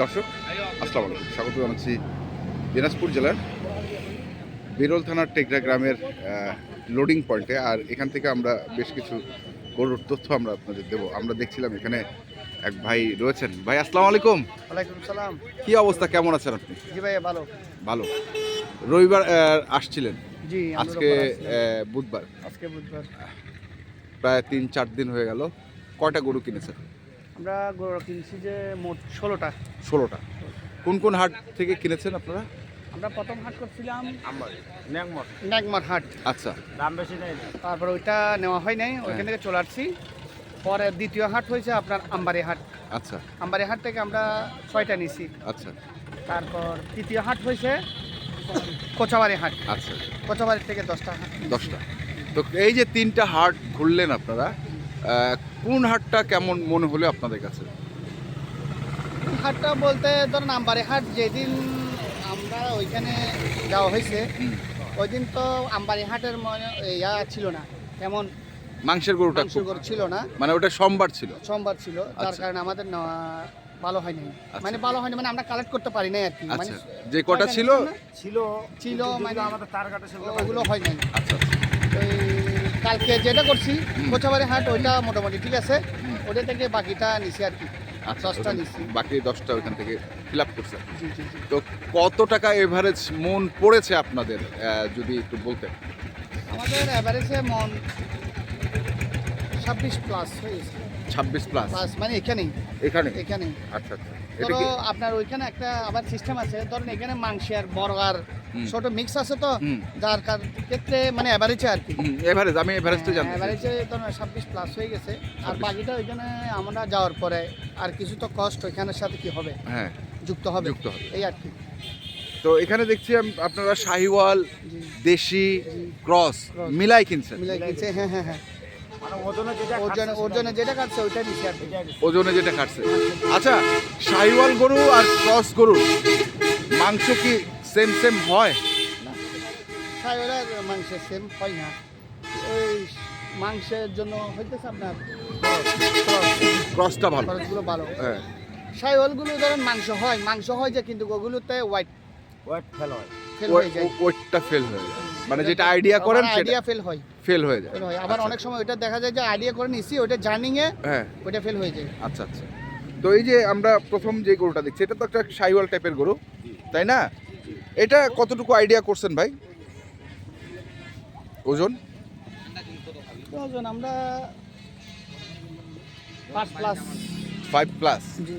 দর্শক আসসালামু আলাইকুম। স্বাগত জানাচ্ছি দিনাজপুর জেলার বিরল থানার টেকরা গ্রামের লোডিং পয়েন্টে আর এখান থেকে আমরা বেশ কিছু গরুর তথ্য আমরা আপনাদের দেবো। আমরা দেখছিলাম এখানে এক ভাই রয়েছেন। ভাই আসসালাম আলাইকুম। ওয়ালাইকুম সালাম। কি অবস্থা? কেমন আছেন আপনি? জি ভাইয়া ভালো। ভালো। রবিবার আসছিলেন? জি আজকে বুধবার। আজকে বুধবার। প্রায় তিন চার দিন হয়ে গেল। কয়টা গরু কিনেছেন? আমরা কিনছি যে মোট ষোলোটা। ষোলোটা। কোন কোন হাট থেকে কিনেছেন আপনারা? আমরা প্রথম হাট করছিলাম ন্যাগমার হাট। আচ্ছা। দাম বেশি নেই। তারপর ওইটা নেওয়া হয় নাই ওইখান থেকে চলে আসছি। পরে দ্বিতীয় হাট হয়েছে আপনার আম্বারি হাট। আচ্ছা। আম্বারি হাট থেকে আমরা ছয়টা নিছি আচ্ছা। তারপর তৃতীয় হাট হয়েছে কোচাবাড়ি হাট। আচ্ছা। কোচাবাড়ি থেকে দশটা হাট। দশটা। তো এই যে তিনটা হাট ঘুরলেন আপনারা কোন হাটটা কেমন মনে হলো আপনাদের কাছে? হাটটা বলতে ধরুন আম্বারি হাট যেদিন আমরা ওইখানে যাওয়া হয়েছে ওই দিন তো আম্বারি হাটের মনে ইয়া ছিল না তেমন মাংসের গরুটা ছিল না। মানে ওটা সোমবার ছিল? সোমবার ছিল যার আচ্ছা। কারণে আমাদের নেওয়া ভালো হয়নি। মানে ভালো হয়নি মানে আমরা কালেক্ট করতে পারি নাই আর কি মানে আচ্ছা। যে কটা ছিল? ছিল ছিল মানে আমাদের তার কাটা সেগুলো ওগুলো হয় নাই আচ্ছা কালকে যেটা করছি। কোচাবাড়ি হাট ওইটা মোটামুটি ঠিক আছে। ওটা থেকে বাকিটা নিছি আর কি। আচ্ছা দশটা নিচ্ছি। বাকি দশটা ওখান থেকে ফিল আপ করছে। তো কত টাকা এভারেজ মন পড়েছে আপনাদের যদি একটু বলতেন? আমাদের অ্যাভারেজে মন ছাব্বিশ প্লাস হয়েছে। ছাব্বিশ প্লাস মানে এখানেই। এখানে এখানেই। আচ্ছা আচ্ছা। ধরো আপনার ওইখানে একটা আবার সিস্টেম আছে ধরুন এখানে মাংসের বর্গার হুম। ছোট মিক্স আছে তো যার কার- ক্ষেত্রে মানে অ্যাভারেজে আর কি। এভারেজ আমি এভারেজটা জানতে চাই। অ্যাভারেজে ধরুন ছাব্বিশ প্লাস হয়ে গেছে আর 26 বাকিটা ওইখানে আমরা যাওয়ার পরে আর কিছু তো কষ্ট ওইখানের সাথে কি হবে? হ্যাঁ। যুক্ত হবে। যুক্ত হবে। এই আর কি। তো এখানে দেখছি আপনারা শাহিওয়াল দেশি ক্রস। মিলাই কিনছেন। মিলাই কিনছে হ্যাঁ হ্যাঁ হ্যাঁ। ওজনে যেটা ওজনে ওজনে যেটা কাটছে ওইটা দিচ্ছি ওজনে যেটা কাটছে আচ্ছা শাহিওয়াল গরু আর ক্রস গরুর মাংস কি সেম সেম হয়? মাংসের সেম হয় না। ওই মাংসের জন্য হইতেছে আপনার ক্রসটা ভালো। খরচগুলো ভালো। হ্যাঁ। সাইওয়ালগুলো ধরেন মাংস হয়। মাংস হয় যে কিন্তু ওগুলোতে হোয়াইট ওয়েট ফেল হয়। ফেল হয়ে যায়। ওয়েটটা ফেল হয়ে যায়। মানে যেটা আইডিয়া করেন সেটা আইডিয়া ফেল হয়। ফেল হয়ে যায়। আবার আচ্ছা। অনেক সময় ওইটা দেখা যায় যে আইডিয়া করে নিছি ওইটা জার্নিং এ হ্যাঁ। ওইটা ফেল হয়ে যায়। আচ্ছা আচ্ছা। তো এই যে আমরা প্রথম যে গরুটা দেখছি এটা তো একটা শাহিওয়াল টাইপের গরু তাই না? এটা কতটুকু আইডিয়া করছেন ভাই? ওজন? ওজন আমরা পাঁচ প্লাস ফাইভ প্লাস জি।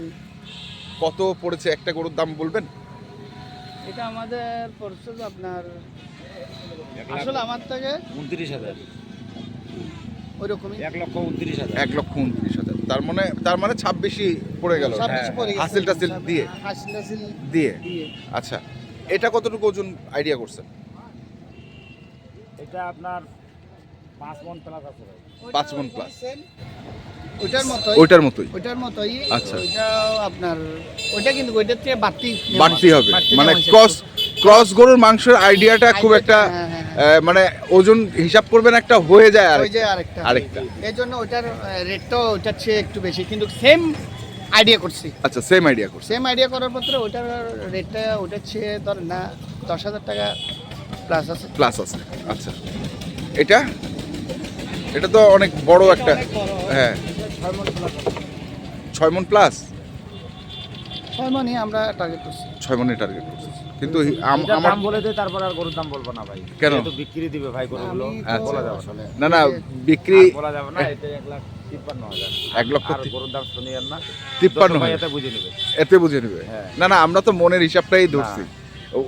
কত পড়েছে একটা গরুর দাম বলবেন? এটা আমাদের পড়ছে আপনার আসলে আমার থেকে উনত্রিশ হাজার। এক লক্ষ উনত্রিশ হাজার। এক লক্ষ উনত্রিশ হাজার। তার মানে তার মানে ছাব্বিশই পড়ে গেল। পড়ে গেছে। হাসিল টাসিল দিয়ে? হাসিল টাসিল দিয়ে? দিয়ে। আচ্ছা এটা কতটুকু ওজন আইডিয়া করছেন? এটা আপনার পাঁচ মন প্লাস আছে পাঁচ। ওইটার মতোই। ওইটার মতোই? ওইটার মতোই। আচ্ছা। ওইটাও আপনার ওইটা কিন্তু ওইটার থেকে বাড়তি বাড়তি হবে। মানে ক্রস ক্রস গরুর মাংসের আইডিয়াটা খুব একটা হ্যাঁ, হ্যাঁ, হ্যাঁ। মানে ওজন হিসাব করবেন একটা হয়ে যায় আর আরেকটা। আরেকটা। এই জন্য ওইটার রেটটাও ওইটার চেয়ে একটু বেশি কিন্তু সেম আইডিয়া করছি। আচ্ছা সেম আইডিয়া করছে। সেম আইডিয়া করার পত্রে ওটার রেটটা ওইটার চেয়ে ধর না দশ হাজার টাকা প্লাস আছে। প্লাস আছে। আচ্ছা। এটা? এটা তো অনেক বড় একটা হ্যাঁ। ছয় মন প্লাস ছয় মণই আমরা টার্গেট করছি। ছয় মনে টার্গেট করছে। কিন্তু আম- আমার দাম বলে দেয় তারপর আর গরুর দাম বলব না ভাই। কেন? যেহেতু বিক্রি দিবে ভাই গরুগুলো তো আচ্ছা। বলা যাবে আসলে না না বিক্রি বলা যাবে না এটা এক লাখ এক লক্ষ তিপ্পান্ন। এতে বুঝে নেবে। এতে বুঝে নেবে। হ্যাঁ। না না আমরা তো মনের হিসাবটাই ধরছি।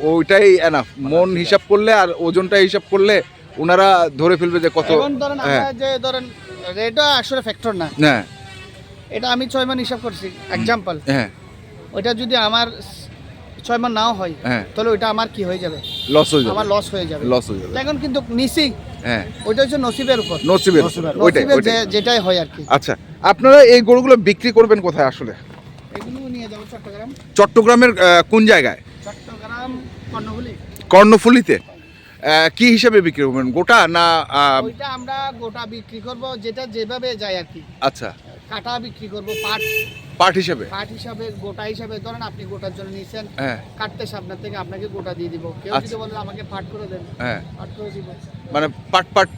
ওইটাই এনাফ মন হিসাব করলে আর ওজনটা হিসাব করলে ওনারা ধরে ফেলবে যে কত ধরেন হ্যাঁ। যে ধরেন রেটও আসলে ফ্যাক্টর না। হ্যাঁ। এটা আমি ছয় মান হিসাব করছি এক্সাম্পল হ্যাঁ। ওইটা যদি আমার ছয় মাস নাও হয় হ্যাঁ। তাহলে ওইটা আমার কি হয়ে যাবে? লস হয়ে যাবে। আমার লস হয়ে যাবে। লস হয়ে যাবে। এখন কিন্তু নিছি হ্যাঁ। ওইটা হচ্ছে নসিবের উপর। নসিবের। ওইটাই যেটাই হয় আর কি। আচ্ছা আপনারা এই গরুগুলো বিক্রি করবেন কোথায় আসলে? এগুলো নিয়ে যাব চট্টগ্রাম। চট্টগ্রামের কোন জায়গায়? চট্টগ্রাম কর্ণফুলি। কর্ণফুলিতে। কি হিসাবে বিক্রি করবেন গোটা না ওইটা আমরা গোটা বিক্রি করব যেটা যেভাবে যায় আর কি। আচ্ছা। কাটা বিক্রি করব পাট। পার্ট হিসাবে? পাট হিসাবে গোটা হিসাবে ধরেন আপনি গোটার জন্য নিয়েছেন হ্যাঁ। কাটতে সামনে থেকে আপনাকে গোটা দিয়ে দিব। কেউ আচ্ছা। যদি বলে আমাকে পাট করে দেন হ্যাঁ। পাট করে দিব। মানে পার্ট পার্ট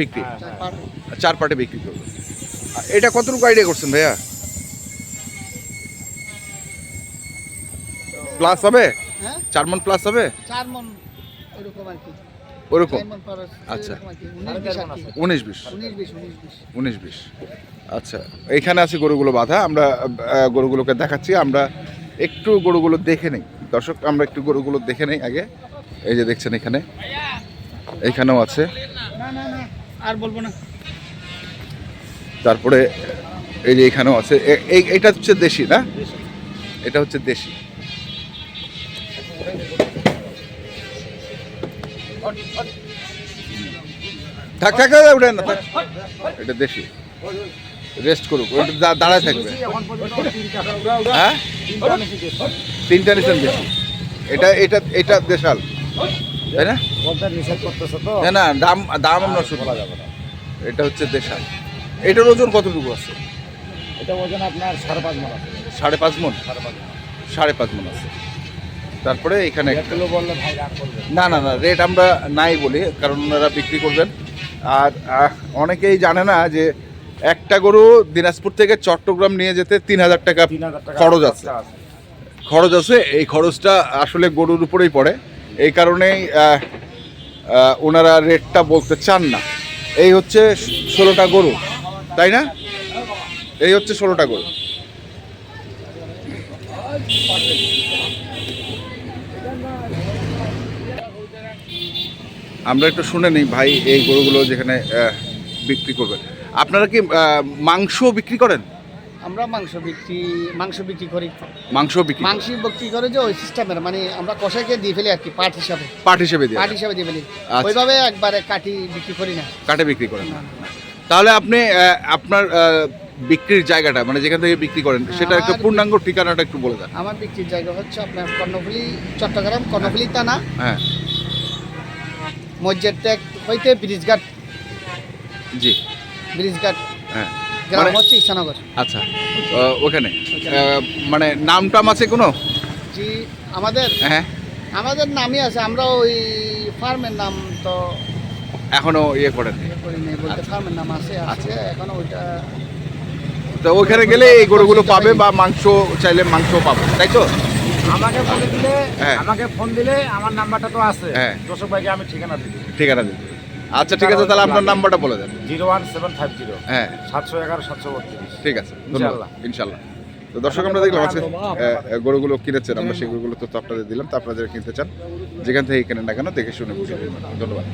বিক্রি? হ্যাঁ, চার। চার পার্টে বিক্রি করবে এটা কতটুকু আইডিয়া করছেন ভাইয়া? প্লাস হবে? হ্যাঁ? চার মন প্লাস হবে? চার মন এরকম আর কি। ওরকম? আচ্ছা। উনিশ বিশ উনিশ বিশ? আচ্ছা এইখানে আছে গরুগুলো বাঁধা আমরা গরুগুলোকে দেখাচ্ছি আমরা একটু গরুগুলো দেখে নেই। দর্শক আমরা একটু গরুগুলো দেখে নেই আগে। এই যে দেখছেন এখানে। এইখানেও আছে। না না না আর বলব না। তারপরে এই যে এখানেও আছে। এ- এই এটা হচ্ছে দেশি না? এটা হচ্ছে দেশি। থাক থাক উঠেন না থাক। এটা দেশি। রেস্ট করুক ওটা দাঁড়ায় থাকবে। হ্যাঁ? তিনটা দেশ। বেশি। এটা এটা এটা দেশাল। তাই না? না না দাম দাম আমরা শুধু বলা যাবে না এটা হচ্ছে দেশাল। এটার ওজন কতটুকু আছে? এটা ওজন আপনার সাড়ে পাঁচ মন আছে। সাড়ে পাঁচ মন। সাড়ে পাঁচ মন আছে। তারপরে এখানে না না না রেট আমরা নাই বলি কারণ ওনারা বিক্রি করবেন। আর অনেকেই জানে না যে একটা গরু দিনাজপুর থেকে চট্টগ্রাম নিয়ে যেতে তিন হাজার টাকা খরচ আছে। খরচা আছে। এই খরচটা আসলে গরুর উপরেই পড়ে। এই কারণেই ওনারা রেটটা বলতে চান না। এই হচ্ছে ষোলোটা গরু তাই না? এই হচ্ছে ষোলোটা গরু। আমরা একটু শুনে নিই ভাই এই গরুগুলো যেখানে বিক্রি করবেন আপনারা কি মাংস বিক্রি করেন? আমরা মাংস বিক্রি মাংস বিক্রি করি। মাংস বিক্রি মাংস বিক্রি করে যে ওই সিস্টেমের মানে আমরা কষাইকে দিয়ে ফেলি আর কি পাট হিসাবে। পাট হিসাবে দিয়ে পাট হিসাবে দিয়ে ফেলি। আচ্ছা। ওইভাবে একবারে কাটি বিক্রি করি না। কাটে বিক্রি করেন। তাহলে আপনি আপনার বিক্রির জায়গাটা মানে যেখান থেকে বিক্রি করেন সেটা একটু পূর্ণাঙ্গ ঠিকানাটা একটু বলে দেন। আমার বিক্রির জায়গা হচ্ছে আপনার কর্ণফুলি চট্টগ্রাম কর্ণফুলি থানা। হ্যাঁ। মসজিদ টেক হইতে ব্রিজঘাট। জি। ব্রিজঘাট। হ্যাঁ। গ্রাম মানে- হচ্ছে ইসানগর আচ্ছা। ওখানে? মানে নাম টাম আছে কোনো? জি আমাদের হ্যাঁ আমাদের নামই আছে আমরা ওই ফার্মের নাম তো এখনও ইয়ে করেন ইয়ে বলতে ফার্মের নাম আছে আছে আচ্ছা। এখন ওইটা তো ওখানে গেলে এই গরুগুলো পাবে বা মাংস চাইলে মাংস পাবে তাই তো? আমাকে বলে দিলে হ্যাঁ। আমাকে ফোন দিলে আমার নাম্বারটা তো আছে। হ্যাঁ। দর্শক ভাইকে আমি ঠিকানা দিই। ঠিকানা দিন আচ্ছা ঠিক আছে তাহলে আপনার নাম্বারটা বলে দেন। Zero one seven five zero. হ্যাঁ। সাতশো এগারো সাতশো বত্রিশ। ঠিক আছে ইনশাল্লাহ। ইনশাল্লাহ তো দর্শক আমরা দেখলাম আছে গরুগুলো কিনেছেন আমরা সেই গরুগুলো তো আপনাদের দিলাম তো আপনারা যারা কিনতে চান যেখান থেকে কেনেন না কেন দেখে শুনে বুঝে ধন্যবাদ।